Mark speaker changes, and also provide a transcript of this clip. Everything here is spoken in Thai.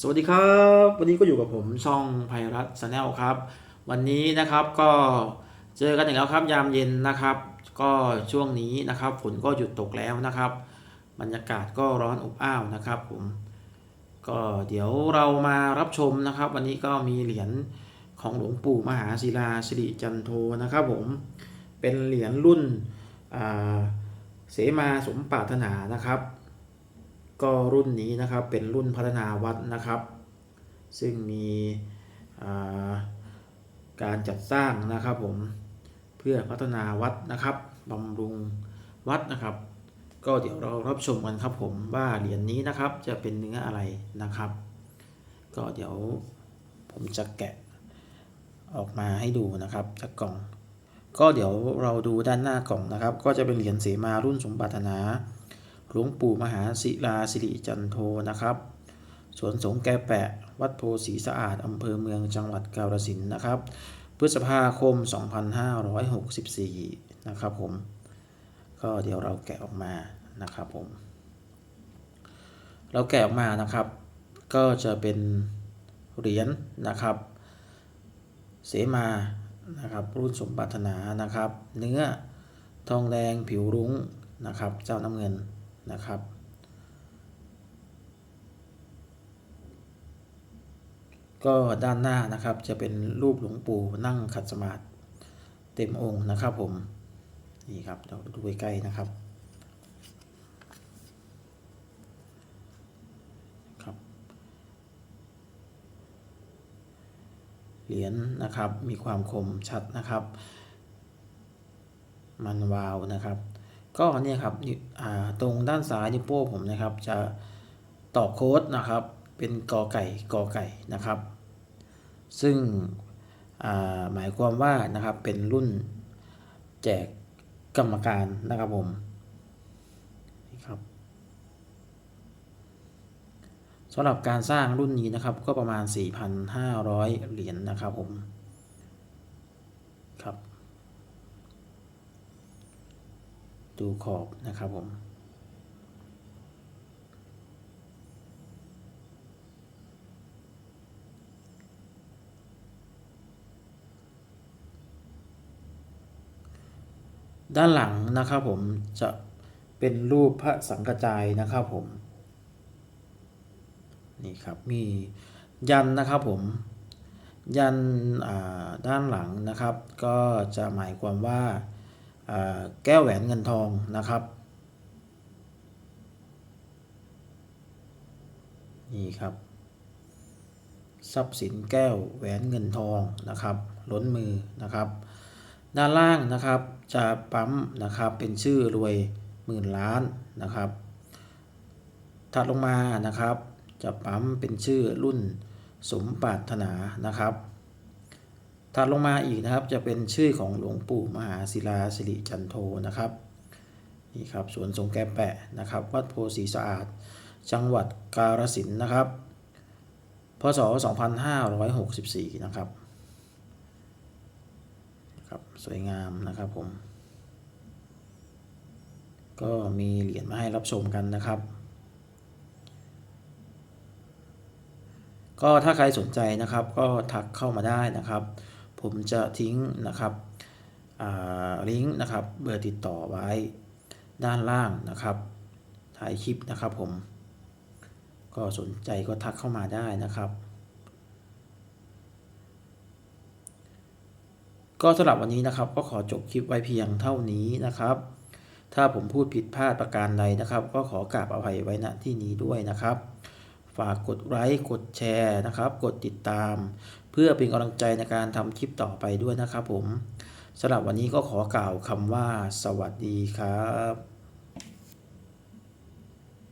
Speaker 1: สวัสดีครับ วันนี้ก็อยู่กับผมช่องไพรัตชาแนลครับ วันนี้นะครับก็เจอกันอีกแล้วครับยามเย็นนะครับ ก็ช่วงนี้นะครับฝนก็หยุดตกแล้วนะครับ บรรยากาศก็ร้อนอบอ้าวนะครับผมก็เดี๋ยวเรามารับชมนะครับ วันนี้ก็มีเหรียญของหลวงปู่มหาศิลาสิริจันโทนะครับผมเป็นเหรียญรุ่นเสมาสมปรารถนานะครับ ก็รุ่นนี้นะครับเป็นรุ่นพัฒนาวัดนะครับ ซึ่งมีาการจัดสร้างนะครับผมเพื่อพัฒนาวัดนะครับบำรุงวัดนะครับ ก็เดี๋ยวเรารับชมกันครับผมว่าเหรียญนี้นะครับจะเป็นเนื้ออะไรนะครับ ก็เดี๋ยวผมจะแกะออกมาให้ดูนะครับจากกล่อง ก็เดี๋ยวเราดูด้านหน้ากล่องนะครับ ก็จะเป็นเหรียญเสมารุ่นสมปรารถนา หลวงปู่มหาศิลาสิริจันโทนะครับสวนสงฆ์แกแปะ วัดโพสีสะอาด อำเภอเมืองจังหวัดกาฬสินนะครับ พฤษภาคม 2564 นะครับผม ก็เดี๋ยวเราแกะออกมานะครับผม เราแกะออกมานะครับ ก็จะเป็นเหรียญนะครับ เสมานะครับ รุ่นสมปรารถนานะครับ เนื้อทองแดงผิวรุ้งนะครับ เจ้าน้ำเงิน นะครับ ก็ด้านหน้านะครับจะเป็นรูปหลวงปู่นั่งขัดสมาธิเต็มองค์นะครับผม นี่ครับเราดูใกล้ๆนะครับครับเหรียญนะครับมีความคมชัดนะครับ มันวาวนะครับ ก็เนี่ยครับตรงด้านซ้ายนิ้วโป้งผมนะครับ จะต่อโค้ดนะครับ เป็นกอไก่กอไก่นะครับ ซึ่งหมายความว่านะครับเป็นรุ่นแจกกรรมการนะครับผมนี่ครับสำหรับการสร้างรุ่นนี้นะครับก็ประมาณ 4,500 เหรียญนะครับผมครับ ดูขอบนะครับผม ด้านหลังนะครับผมจะเป็นรูปพระสังกจายนะครับผม นี่ครับมียันนะครับผม ยันด้านหลังนะครับ ก็จะหมายความว่า แก้วแหวนเงินทองนะครับ นี่ครับ ทรัพย์สินแก้วแหวนเงินทองนะครับ ล้นมือนะครับ ด้านล่างนะครับจะปั๊มนะครับเป็นชื่อรวยหมื่นล้านนะครับ ถัดลงมานะครับ จะปั๊มเป็นชื่อรุ่นสมปรารถนานะครับ ถัดลงมาอีกนะครับจะเป็นชื่อของหลวงปู่มหาศิลาสิริจันโทนะครับนี่ครับสวนสงแกแปะนะครับ วัดโพสีสะอาด จังหวัดกาฬสินนะครับ พศ 2564 นะครับครับสวยงามนะครับผม ก็มีเหรียญมาให้รับชมกันนะครับก็ถ้าใครสนใจนะครับก็ทักเข้ามาได้นะครับ ผมจะทิ้งนะครับลิงก์นะครับเบอร์ติดต่อไว้ด้านล่างนะครับถ่ายคลิปนะครับผม ก็สนใจก็ทักเข้ามาได้นะครับ ก็สำหรับวันนี้นะครับก็ขอจบคลิปไว้เพียงเท่านี้นะครับ ถ้าผมพูดผิดพลาดประการใดนะครับ ก็ขอกราบอภัยไว้ณที่นี้ด้วยนะครับ ฝากกดไลค์กดแชร์นะครับ กดติดตาม พื่อเป็นกำลังใจในการทำคลิปต่อไปด้วยนะครับผมสำหรับวันนี้ก็ขอกล่าวคำว่าสวัสดีครับ